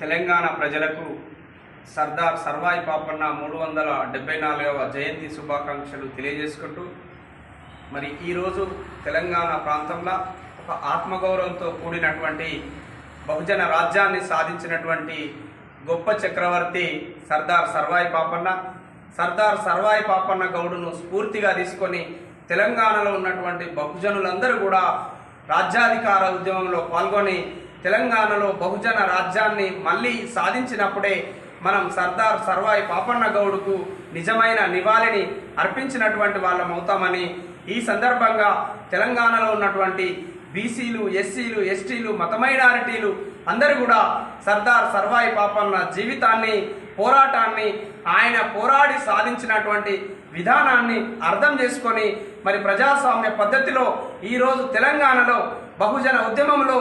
తెలంగాణ ప్రజలకు సర్దార్ సర్వాయి పాపన్న మూడు వందల డెబ్బై నాలుగవ జయంతి శుభాకాంక్షలు తెలియజేసుకుంటూ మరి ఈరోజు తెలంగాణ ప్రాంతంలో ఒక ఆత్మగౌరవంతో కూడినటువంటి బహుజన రాజ్యాన్ని సాధించినటువంటి గొప్ప చక్రవర్తి సర్దార్ సర్వాయి పాపన్న. సర్దార్ సర్వాయి పాపన్న గౌడును స్ఫూర్తిగా తీసుకొని తెలంగాణలో ఉన్నటువంటి బహుజనులందరూ కూడా రాజ్యాధికార ఉద్యమంలో పాల్గొని తెలంగాణలో బహుజన రాజ్యాన్ని మళ్ళీ సాధించినప్పుడే మనం సర్దార్ సర్వాయి పాపన్న గౌడుకు నిజమైన నివాళిని అర్పించినటువంటి వాళ్ళం అవుతామని ఈ సందర్భంగా తెలంగాణలో ఉన్నటువంటి బీసీలు ఎస్సీలు ఎస్టీలు మత మైనారిటీలు అందరూ కూడా సర్దార్ సర్వాయి పాపన్న జీవితాన్ని పోరాటాన్ని ఆయన పోరాడి సాధించినటువంటి విధానాన్ని అర్థం చేసుకొని మరి ప్రజాస్వామ్య పద్ధతిలో ఈరోజు తెలంగాణలో బహుజన ఉద్యమంలో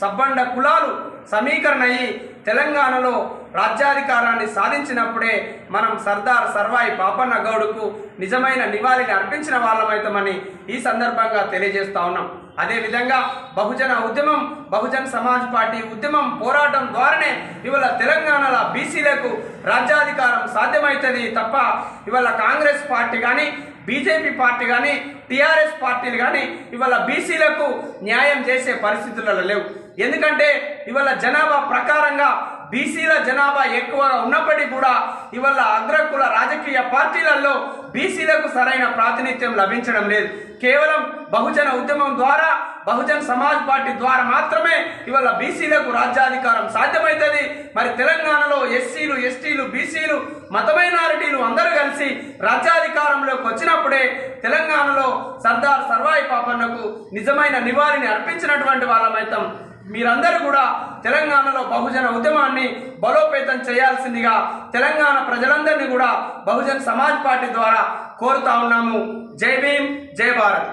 సబ్బండ కులాలు సమీకరణ అయి తెలంగాణలో రాజ్యాధికారాన్ని సాధించినప్పుడే మనం సర్దార్ సర్వాయి పాపన్న గౌడుకు నిజమైన నివాళిని అర్పించిన వాళ్ళమవుతామని ఈ సందర్భంగా తెలియజేస్తా ఉన్నాం. అదేవిధంగా బహుజన ఉద్యమం బహుజన్ సమాజ్ పార్టీ ఉద్యమం పోరాటం ద్వారానే ఇవాళ తెలంగాణలో బీసీలకు రాజ్యాధికారం సాధ్యమవుతుంది తప్ప ఇవాళ కాంగ్రెస్ పార్టీ కానీ బీజేపీ పార్టీ కానీ టీఆర్ఎస్ పార్టీలు కానీ ఇవాళ బీసీలకు న్యాయం చేసే పరిస్థితులలో లేవు. ఎందుకంటే ఇవాళ జనాభా ప్రకారంగా బీసీల జనాభా ఎక్కువగా ఉన్నప్పటికీ కూడా ఇవాళ అగ్రకుల రాజకీయ పార్టీలలో బీసీలకు సరైన ప్రాతినిధ్యం లభించడం లేదు. కేవలం బహుజన ఉద్యమం ద్వారా బహుజన్ సమాజ్ పార్టీ ద్వారా మాత్రమే ఇవాళ బీసీలకు రాజ్యాధికారం సాధ్యమవుతుంది మరి తెలంగాణలో ఎస్సీలు ఎస్టీలు బీసీలు మత మైనారిటీలు అందరూ కలిసి రాజ్యాధికారంలోకి వచ్చినప్పుడే తెలంగాణలో సర్దార్ సర్వాయి పాపన్నకు నిజమైన నివాళిని అర్పించినటువంటి వాళ్ళమైతాం. మీరందరూ కూడా తెలంగాణలో బహుజన ఉద్యమాన్ని బలోపేతం చేయాల్సిందిగా తెలంగాణ ప్రజలందరినీ కూడా బహుజన్ సమాజ్ పార్టీ ద్వారా కోరుతా ఉన్నాము. జై భీమ్ జై భారత్.